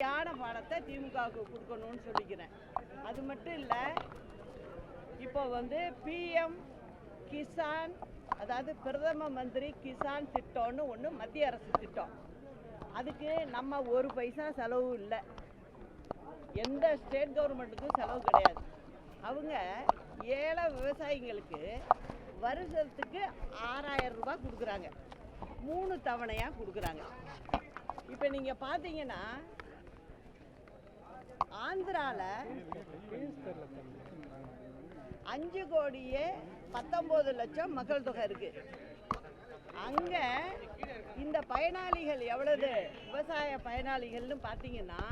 சரியான பாடத்தை திமுகவுக்கு கொடுக்கணும்னு சொல்லிக்கிறேன். அது மட்டும் இல்லை இப்போ வந்து பிஎம் கிசான் அதாவது பிரதம மந்திரி கிசான் திட்டம்னு ஒன்று மத்திய அரசு திட்டம். அதுக்கு நம்ம ஒரு பைசா செலவு இல்லை. எந்த ஸ்டேட் கவர்மெண்ட்டுக்கும் செலவு கிடையாது. அவங்க ஏழை விவசாயிங்களுக்கு வருஷத்துக்கு ஆறாயிரம் ரூபாய் கொடுக்குறாங்க. மூணு தவணையாக கொடுக்குறாங்க. இப்போ நீங்கள் பார்த்தீங்கன்னா ஆந்திராவில் அஞ்சு கோடியே பத்தொம்போது லட்சம் மக்கள் தொகை இருக்கு. அங்க இந்த பயனாளிகள் எவ்வளவு? விவசாய பயனாளிகள்னு பார்த்தீங்கன்னா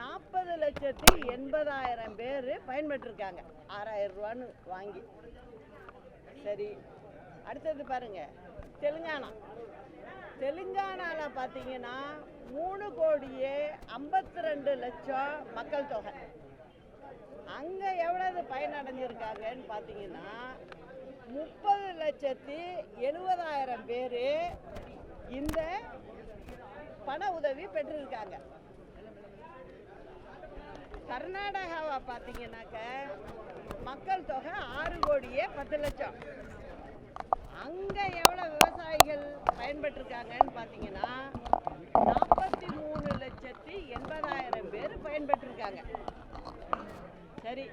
நாற்பது லட்சத்தி எண்பதாயிரம் பேர் பயன்பெற்றிருக்காங்க. ஆறாயிரம் ரூபான்னு வாங்கி. சரி அடுத்தது பாருங்க. தெலுங்கானா. தெலுங்கானாவில் பார்த்தீங்கன்னா மூணு கோடியே ஐம்பத்தி ரெண்டு லட்சம் மக்கள் தொகை. அங்கே எவ்வளவு பயனடைஞ்சிருக்காங்கன்னு பார்த்தீங்கன்னா முப்பது லட்சத்தி எழுபதாயிரம் பேர் இந்த பண உதவி பெற்றிருக்காங்க. கர்நாடகாவை பார்த்தீங்கன்னாக்க மக்கள் தொகை ஆறு கோடியே பத்து லட்சம். அங்கே எவ்வளோ விவசாயிகள் பயன்பட்டிருக்காங்கன்னு பார்த்தீங்கன்னா நாற்பத்தி மூணு லட்சத்தி எண்பதாயிரம் பேர் பயன்பெற்றிருக்காங்க சரி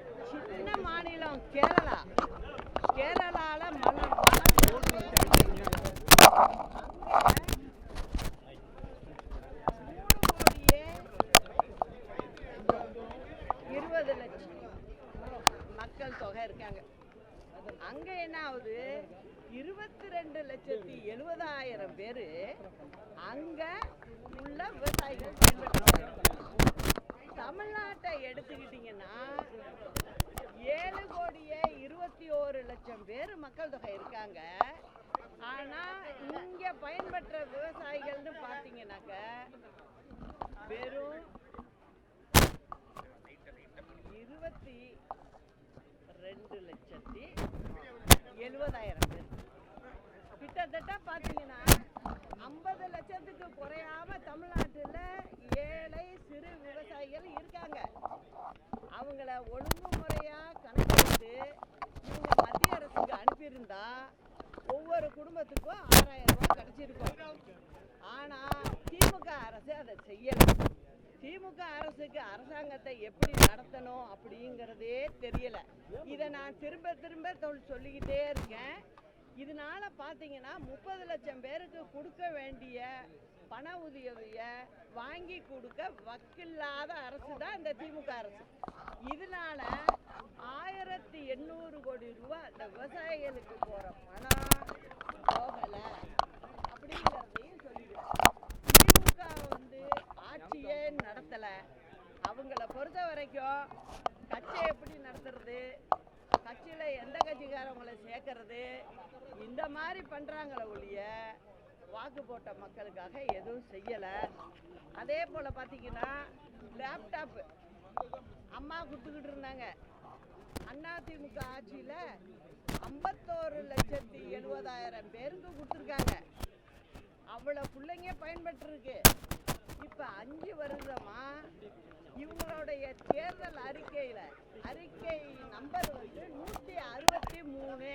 சின்ன மாநிலம் கேரளா. கேரளால மலர் இருபது லட்சம் மக்கள் தொகை இருக்காங்க. அங்க என்ன ஆகுது? இருபத்தி ரெண்டு லட்சத்தி எழுபதாயிரம் பேரு அங்க உள்ள விவசாயிகள் தமிழ்நாட்டை எடுத்துக்கிட்டிங்கன்னா ஏழு கோடியே இருபத்தி ஓரு லட்சம் பேர் மக்கள் தொகை இருக்காங்க. ஆனால் இங்கே பயன்பெற்ற விவசாயிகள்னு பார்த்தீங்கன்னாக்க வெறும் இருபத்தி ரெண்டு லட்சத்தி எழுபதாயிரம் பேர். கிட்டத்தட்ட பார்த்தீங்கன்னா ஐம்பது லட்சத்துக்கு குறையாம தமிழ்நாடு ஏழை சிறு விவசாயிகள் இருக்காங்க அவங்கள ஒழுங்குமுறையா கணக்கெடுத்து இவங்க மத்திய அரசுக்கு அனுப்பியிருந்தா ஒவ்வொரு குடும்பத்துக்கும் ஆறாயிரம் ரூபாய் கிடச்சிருக்கும். ஆனால் திமுக அரசு அதை செய்யலை. திமுக அரசுக்கு அரசாங்கத்தை எப்படி நடத்தணும் அப்படிங்கிறதே தெரியலை. இதை நான் திரும்ப திரும்ப சொல்லிக்கிட்டே இருக்கேன். இதனால பார்த்தீங்கன்னா முப்பது லட்சம் பேருக்கு கொடுக்க வேண்டிய பண உதவியை வாங்கி கொடுக்க வக்கில்லாத அரசு தான் இந்த திமுக அரசு. இதனால ஆயிரத்தி எண்ணூறு கோடி ரூபாய் இந்த விவசாயிகளுக்கு போகிற பணம் போகலை அப்படிங்கிறதையும் சொல்லிடுறேன் திமுக வந்து ஆட்சியே நடத்தல அவங்கள பொறுத்த வரைக்கும் கட்சியை எப்படி நடத்துறது கட்சியில எந்த கட்சிக்காரவங்களை சேர்க்கறது இந்த பண்ணுறாங்களே ஒழிய வாக்கு போட்ட மக்களுக்காக எதுவும் செய்யலை. அதே போல் பார்த்தீங்கன்னா லேப்டாப்பு அம்மா கொடுத்துக்கிட்டு இருந்தாங்க. அதிமுக ஆட்சியில் ஐம்பத்தோரு லட்சத்தி எழுபதாயிரம் பேருக்கு கொடுத்துருக்காங்க. அவ்வளோ பிள்ளைங்க பயன்பெற்றிருக்கு. இப்போ அஞ்சு வருஷமா இவங்களுடைய தேர்தல் அறிக்கையில் அறிக்கை நம்பர் வந்து நூற்றி அறுபத்தி மூணு.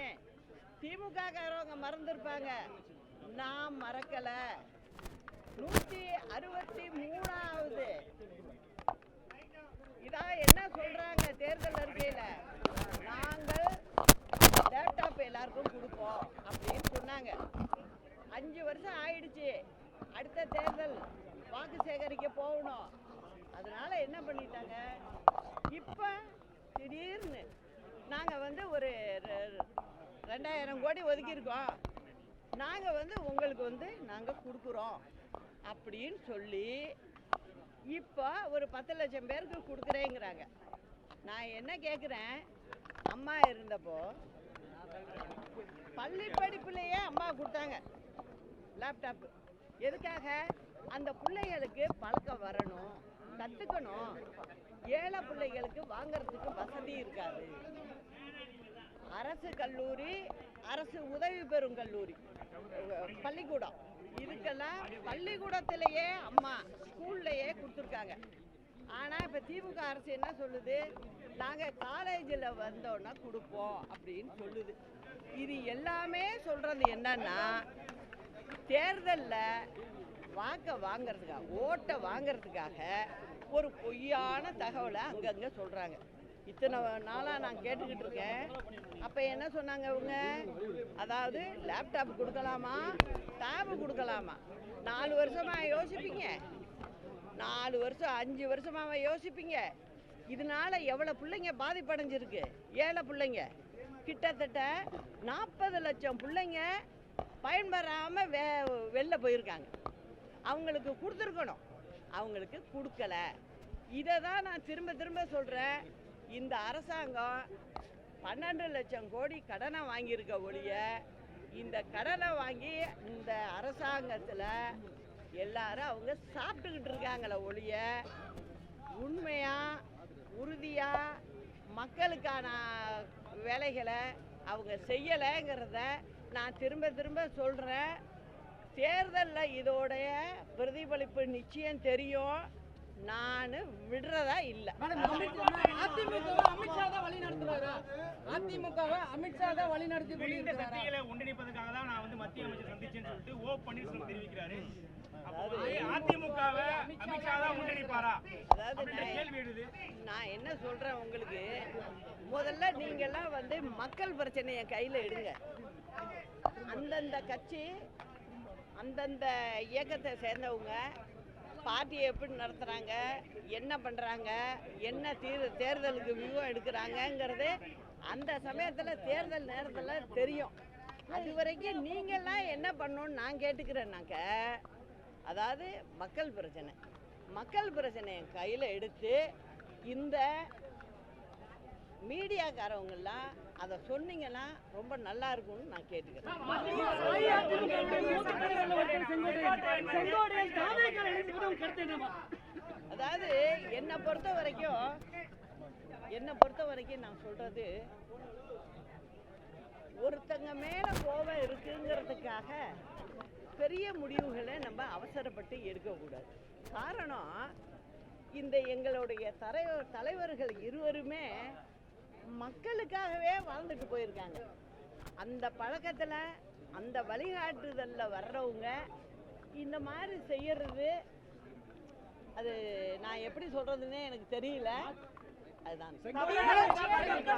திமுக காரவங்க மறந்துருப்பாங்க. நான் மறக்கல. நூற்றி அறுபத்தி மூணாவது. இதான் என்ன சொல்றாங்க தேர்தல் அறிக்கையில? நாங்கள் லேப்டாப் எல்லாருக்கும் கொடுப்போம் அப்படின்னு சொன்னாங்க. அஞ்சு வருஷம் ஆயிடுச்சு. அடுத்த தேர்தல் வாக்கு சேகரிக்க போகணும். அதனால என்ன பண்ணிட்டாங்க? இப்போ திடீர்னு நாங்கள் வந்து ஒரு ரெண்டாயிரம் கோடி ஒதுக்கியிருக்கோம். நாங்கள் வந்து உங்களுக்கு வந்து நாங்கள் கொடுக்குறோம் அப்படின்னு சொல்லி இப்போ ஒரு பத்து லட்சம் பேருக்கு கொடுக்குறேங்கிறாங்க. நான் என்ன கேட்குறேன் அம்மா இருந்தப்போ பள்ளி படிப்புலேயே அம்மா கொடுத்தாங்க. லேப்டாப்பு எதுக்காக? அந்த பிள்ளைகளுக்கு பழக்கம் வரணும் கற்றுக்கணும் ஏழை பிள்ளைகளுக்கு வாங்கிறதுக்கு வசதி இருக்காது. அரசு கல்லூரி அரசு உதவி பெறும் கல்லூரி. பள்ளிக்கூடம். இதுக்கெல்லாம் பள்ளிக்கூடத்திலேயே அம்மா ஸ்கூல்லையே கொடுத்துருக்காங்க. ஆனால் இப்போ திமுக அரசு என்ன சொல்லுது? நாங்கள் காலேஜில் வந்தோன்னா கொடுப்போம் அப்படின்னு சொல்லுது. இது எல்லாமே சொல்கிறது என்னன்னா தேர்தலில் வாக்கை வாங்குறதுக்காக ஓட்டை வாங்குறதுக்காக ஒரு பொய்யான தகவலை அங்கங்கே சொல்கிறாங்க இத்தனை நாளாக நான் கேட்டுக்கிட்டு இருக்கேன். அப்போ என்ன சொன்னாங்க இவங்க? அதாவது லேப்டாப் கொடுக்கலாமா? டேபு கொடுக்கலாமா? நாலு வருஷமாக யோசிப்பீங்க. நாலு வருஷம் அஞ்சு வருஷமாக யோசிப்பீங்க. இதனால எவ்வளோ பிள்ளைங்க பாதிப்படைஞ்சிருக்கு? ஏழை பிள்ளைங்க. கிட்டத்தட்ட நாற்பது லட்சம் பிள்ளைங்க பயன்பெறாமல் வே வெளில போயிருக்காங்க. அவங்களுக்கு கொடுத்துருக்கணும். அவங்களுக்கு கொடுக்கல. இதை தான் நான் திரும்ப திரும்ப சொல்கிறேன் இந்த அரசாங்கம் பன்னெண்டு லட்சம் கோடி கடனை வாங்கியிருக்க ஒழிய இந்த கடனை வாங்கி இந்த அரசாங்கத்தில் எல்லாரும் அவங்க சாப்பிட்டுக்கிட்டு இருக்காங்களே ஒழிய உண்மையாக உறுதியாக மக்களுக்கான வேலைகளை அவங்க செய்யலைங்கிறத நான் திரும்ப திரும்ப சொல்கிறேன் தேர்தலில் இதோடைய பிரதிபலிப்பு நிச்சயம் தெரியும். நான் விடுறதா இல்லை. அதிமுகவை அமித்ஷா தான் வழி நடத்துறாரா அதிமுகவை அமித்ஷா தான் வழி நடத்தி கொண்டிருக்கிறாரா? சக்திகளை ஒன்றிணைப்பதற்காக தான் நான் வந்து மத்திய அமைச்சர் சந்திச்சேன்னு சொல்லிட்டு ஓ பன்னீர்செல்வம் தெரிவிக்கிறாரு. அப்போ வந்து அதிமுகவை அமித்ஷா தான் ஒன்றிணைப்பாரா? அதாவது அப்படின்ற நான் கேள்வி எழுது. நான் என்ன சொல்கிறேன் உங்களுக்கு? முதல்ல நீங்கள்லாம் வந்து மக்கள் பிரச்சனையை கையில் எடுங்க. அந்தந்த கட்சி அந்தந்த இயக்கத்தை சேர்ந்தவங்க பார்ட்டியை எப்படி நடத்துகிறாங்க என்ன பண்ணுறாங்க என்ன தீர் தேர்தலுக்கு வியூ எடுக்கிறாங்கங்கிறது அந்த சமயத்தில் தேர்தல் நேரத்தில் தெரியும். அது வரைக்கும் நீங்கள்லாம் என்ன பண்ணணும்னு நான் கேட்டுக்கிறேன்னாக்க அதாவது மக்கள் பிரச்சனை. மக்கள் பிரச்சனையை கையில் எடுத்து இந்த மீடியாக்காரவங்கெல்லாம் அதை சொன்னீங்கன்னா ரொம்ப நல்லா இருக்கும்னு நான் கேட்டுக்கிறேன். அதாவது என்னை பொறுத்த வரைக்கும் என்னை பொறுத்த வரைக்கும் நான் சொல்றது ஒருத்தங்க மேல கோபம் இருக்குங்கிறதுக்காக பெரிய முடிவுகளை நம்ம அவசரப்பட்டு எடுக்கக்கூடாது. காரணம் இந்த எங்களுடைய தலைவர் தலைவர்கள் இருவருமே மக்களுக்காகவே வாழ்ந்துட்டு போயிருக்காங்க. அந்த பழக்கத்தில் அந்த வழிகாட்டுதலில் வர்றவங்க இந்த மாதிரி செய்யறது அது நான் எப்படி சொல்றதுன்னே எனக்கு தெரியல. அதுதான்.